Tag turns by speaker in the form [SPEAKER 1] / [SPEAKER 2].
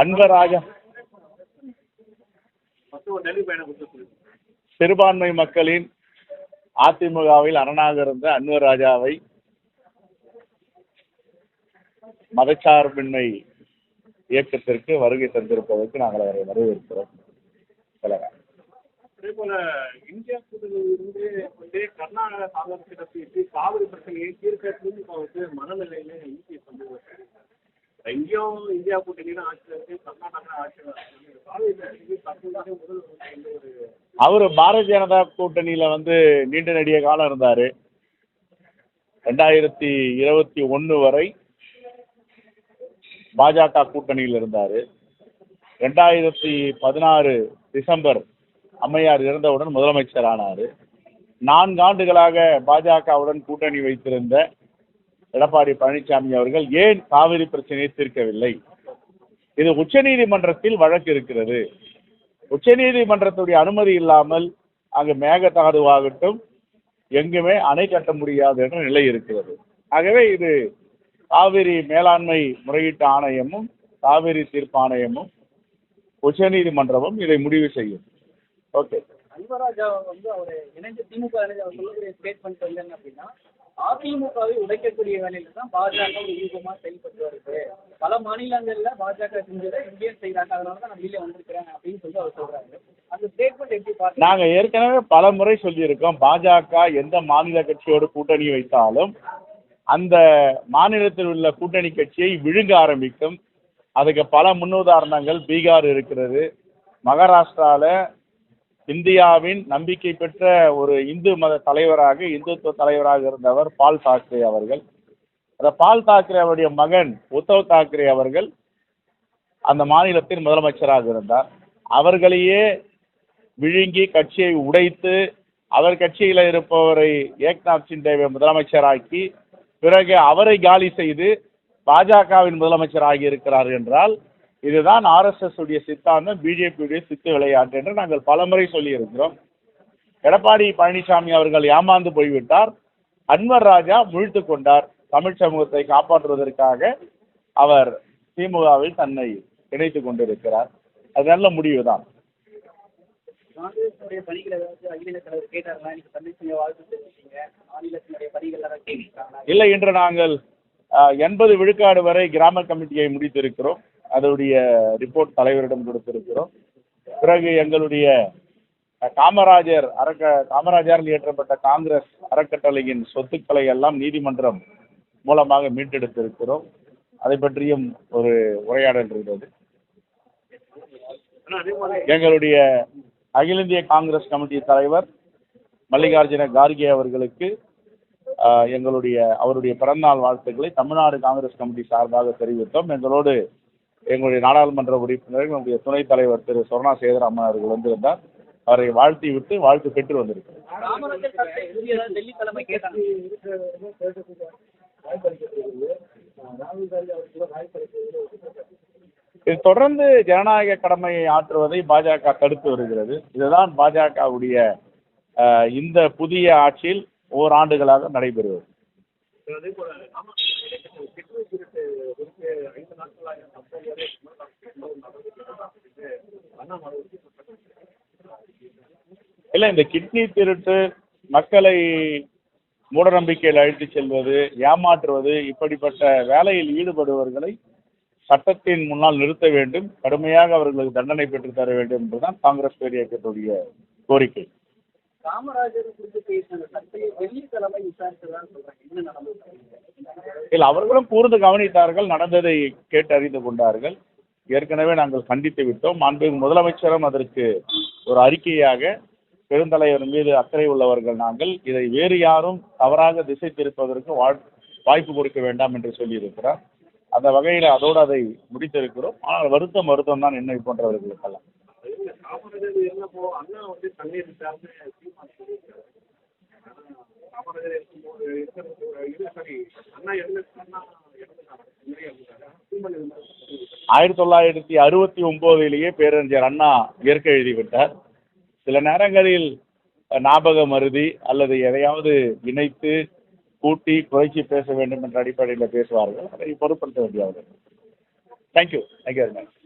[SPEAKER 1] அன்பராக
[SPEAKER 2] சிறுபான்மை மக்களின் அதிமுகவில் அரணாக இருந்த அன்வர் ராஜாவை மதச்சார்பின்மை இயக்கத்திற்கு வருகை தந்திருப்பதற்கு நாங்கள் அவரை வரவேற்கிறோம்.
[SPEAKER 1] அதே போல இந்தியா கூட்டணியிலிருந்து வந்து கர்நாடக காங்கிரஸ் காவிரி பிரச்சனையை தீர்க்க திமுக வந்து மனநிலையில எங்கேயும் இந்தியா கூட்டணியில ஆட்சியில் இருக்கு கர்நாடகா ஆட்சியில்
[SPEAKER 2] அவர் பாரதிய ஜனதா கூட்டணியில வந்து நீண்ட நெடிய காலம் இருந்தாரு. ரெண்டாயிரத்தி இருபத்தி ஒன்று வரை பாஜக கூட்டணியில் இருந்தாரு. ரெண்டாயிரத்தி பதினாறு டிசம்பர் அம்மையார் இறந்தவுடன் முதலமைச்சர் ஆனார். நான்கு ஆண்டுகளாக பாஜகவுடன் கூட்டணி வைத்திருந்த எடப்பாடி பழனிசாமி அவர்கள் ஏன் காவிரி பிரச்சனையை தீர்க்கவில்லை? இது உச்சநீதிமன்றத்தில் வழக்கு இருக்கிறது. உச்சநீதிமன்றத்துடைய அனுமதி இல்லாமல் அங்கு மேகதாதுவாகட்டும் எங்குமே அணை கட்ட முடியாது என்ற நிலை இருக்கிறது. ஆகவே இது காவிரி மேலாண்மை முறையீட்டு ஆணையமும் காவிரி தீர்ப்பு ஆணையமும் உச்சநீதிமன்றமும் இதை முடிவு செய்யும். ஓகே.
[SPEAKER 3] அன்பராஜா வந்து அவர் இணைஞ்சு திமுக அவர் சொல்லக்கூடிய ஸ்டேட்மெண்ட் வந்து என்ன அப்படின்னா அதிமுகவை உடைக்கக்கூடிய வேலையில தான் பாஜக ஒரு செயல்பட்டு வருது. பல மாநிலங்கள்ல பாஜக செஞ்சதை இந்தியன் செய்யறாங்க அதனாலதான் நான் வெளியில வந்திருக்கிறேன் அப்படின்னு சொல்லி அவர் சொல்றாரு. அந்த ஸ்டேட்மெண்ட் எப்படி பார்த்து
[SPEAKER 2] நாங்க ஏற்கனவே பல முறை சொல்லியிருக்கோம். பாஜக எந்த மாநில கட்சியோடு கூட்டணி வைத்தாலும் அந்த மாநிலத்தில் உள்ள கூட்டணி கட்சியை விழுங்க ஆரம்பிக்கும். அதுக்கு பல முன்னுதாரணங்கள் பீகார் இருக்கிறது. மகாராஷ்டிரால இந்தியாவின் நம்பிக்கை பெற்ற ஒரு இந்து மத தலைவராக இந்துத்துவ தலைவராக இருந்தவர் பால் தாக்கரே அவர்கள். அந்த பால் தாக்கரே அவருடைய மகன் உத்தவ் தாக்கரே அவர்கள் அந்த மாநிலத்தின் முதலமைச்சராக இருந்தார். அவர்களையே விழுங்கி கட்சியை உடைத்து அவர் கட்சியில் இருப்பவரை ஏக்நாத் சிண்டேவை முதலமைச்சராக்கி பிறகு அவரை காலி செய்து பாஜகவின் முதலமைச்சர் ஆகியிருக்கிறார் என்றால் இதுதான் ஆர்எஸ்எஸ் உடைய சித்தாந்தம் பிஜேபியுடைய சித்து விளையாட்டு என்று நாங்கள் பலமுறை சொல்லியிருக்கிறோம். எடப்பாடி பழனிசாமி அவர்கள் ஏமாந்து போய்விட்டார். அன்வர் ராஜா முழித்து கொண்டார். தமிழ் சமூகத்தை காப்பாற்றுவதற்காக அவர் திமுகவில் தன்னை இணைத்துக் கொண்டிருக்கிறார். அது நல்ல முடிவு தான் இல்லை இன்று நாங்கள் எண்பது விழுக்காடு வரை கிராம கமிட்டியை முடித்திருக்கிறோம். அதனுடைய ரிப்போர்ட் தலைவரிடம் கொடுத்திருக்கிறோம். பிறகு எங்களுடைய காமராஜர் அறக்க காமராஜரால் இயற்றப்பட்ட காங்கிரஸ் அறக்கட்டளையின் சொத்துக்களை எல்லாம் நீதிமன்றம் மூலமாக மீட்டெடுத்திருக்கிறோம். அதை பற்றியும் ஒரு உரையாடல் இருந்தது எங்களுடைய அகில இந்திய காங்கிரஸ் கமிட்டி தலைவர் மல்லிகார்ஜுன கார்கே அவர்களுக்கு எங்களுடைய அவருடைய பிறந்தநாள் வாழ்த்துக்களை தமிழ்நாடு காங்கிரஸ் கமிட்டி சார்பாக தெரிவித்தோம். எங்களோடு எங்களுடைய நாடாளுமன்ற உறுப்பினர்கள் நம்முடைய துணைத் தலைவர் திரு சொர்ணா சேதராமன் அவர்கள் வந்திருந்தார். அவரை வாழ்த்தி விட்டு வாழ்த்து பெற்று வந்திருக்கிறார் இது தொடர்ந்து ஜனநாயக கடமையை ஆற்றுவதை பாஜக தடுத்து வருகிறது. இதுதான் பாஜகவுடைய இந்த புதிய ஆட்சியில் ஓராண்டுகளாக நடைபெறுவது
[SPEAKER 1] அதே போல ஆமா கிட்னி திருட்டு குறித்து ஐந்து நாட்களாக சம்பவம் வரை நடந்துட்டு அண்ணாமலை
[SPEAKER 2] இல்லை இந்த கிட்னி திருட்டு மக்களை மூடநம்பிக்கையில் அழைத்துச் செல்வது ஏமாற்றுவது இப்படிப்பட்ட வேலையில் ஈடுபடுபவர்களை சட்டத்தின் முன்னால் நிறுத்த வேண்டும். கடுமையாக அவர்களுக்கு தண்டனை பெற்று தர வேண்டும் என்பதுதான் காங்கிரஸ் பேர் இயக்கத்துடைய கோரிக்கை.
[SPEAKER 3] காமராஜர் குறித்து பேசின சட்டையை டெல்லி தலைமை சொல்றாங்க. என்ன நடந்தது
[SPEAKER 2] இல்லை அவர்களும் கூர்ந்து கவனித்தார்கள் நடந்ததை கேட்டு அறிந்து கொண்டார்கள். ஏற்கனவே நாங்கள் கண்டித்து விட்டோம். மாண்புமிகு முதலமைச்சரும் அதற்கு ஒரு அறிக்கையாக பெருந்தலைவர் மீது அக்கறை உள்ளவர்கள் நாங்கள். இதை வேறு யாரும் தவறாக திசை திருப்பதற்கு வாழ்- வாய்ப்பு கொடுக்க வேண்டாம் என்று சொல்லியிருக்கிறார். அந்த வகையில் அதோடு அதை முடித்திருக்கிறோம். ஆனால் வருத்தம் வருத்தம் தான் என்னை போன்றவர்களுக்கெல்லாம்.
[SPEAKER 1] காமராஜர் இருந்தப்போ அண்ணா வந்து தண்ணீர் விட்டார்னு சீமான் சொல்லியிருக்காரு. காமராஜர் இருக்கும்போது இருக்கிற சாரி அண்ணா இறந்து
[SPEAKER 2] ஆயிரத்தி தொள்ளாயிரத்தி அறுபத்தி ஒன்பதிலேயே பேரறிஞர் அண்ணா இயற்கை எழுதிவிட்டார். சில நேரங்களில் ஞாபக மருதி அல்லது எதையாவது இணைத்து கூட்டி குறைச்சி பேச வேண்டும் என்ற அடிப்படையில் பேசுவார்கள். அதை பொருட்படுத்த வேண்டியவர்கள் தேங்க்யூ தேங்க்யூ வெரி மச்